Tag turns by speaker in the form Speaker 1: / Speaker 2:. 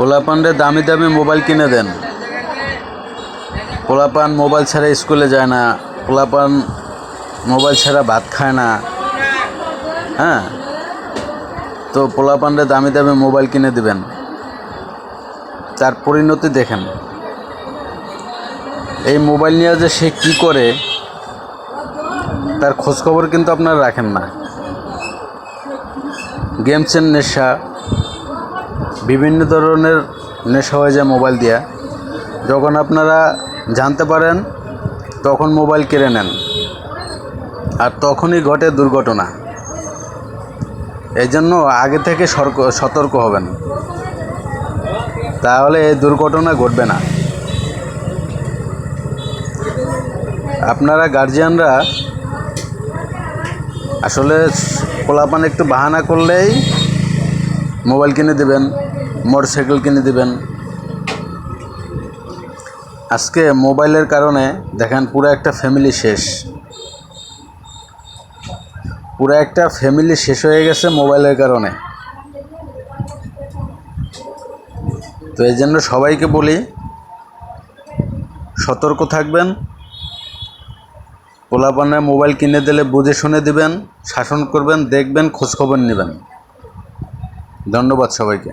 Speaker 1: পোলাপানরে দামি দামি মোবাইল কিনে দেন। পোলাপান মোবাইল ছাড়া স্কুলে যায় না, পোলাপান মোবাইল ছাড়া ভাত খায় না। হ্যাঁ? তো পোলা পোলাপানরে দামি দামি মোবাইল কিনে দিবেন। তার পরিণতি দেখেন। এই মোবাইল নিয়ে যে সে কী করে, তার খোঁজখবর কিন্তু আপনারা রাখেন না। গেমসের নেশা বিভিন্ন ধরনের নেশা হয়ে যায় মোবাইল দিয়া। যখন আপনারা জানতে পারেন, তখন মোবাইল কেড়ে নেন। আর তখনই ঘটে দুর্ঘটনা। এই জন্য আগে থেকে সতর্ক হবেন। তাহলে এই দুর্ঘটনা ঘটবে না। আপনারা গার্জিয়ানরা আসলে পোলাপান একটু বাহানা করলেই মোবাইল কিনে দেবেন। মোটরসাইকেল কিনে দেবেন। আজকে মোবাইলের কারণে দেখেন পুরো একটা ফ্যামিলি শেষ। পুরো একটা ফ্যামিলি শেষ হয়ে গেছে মোবাইলের কারণে। তো এই জন্য সবাইকে বলি, সতর্ক থাকবেন। পোলাপানে মোবাইল কিনে দিলে বুঝে শুনে দিবেন, শাসন করবেন, দেখবেন, খোঁজখবর নেবেন। ধন্যবাদ সবাইকে।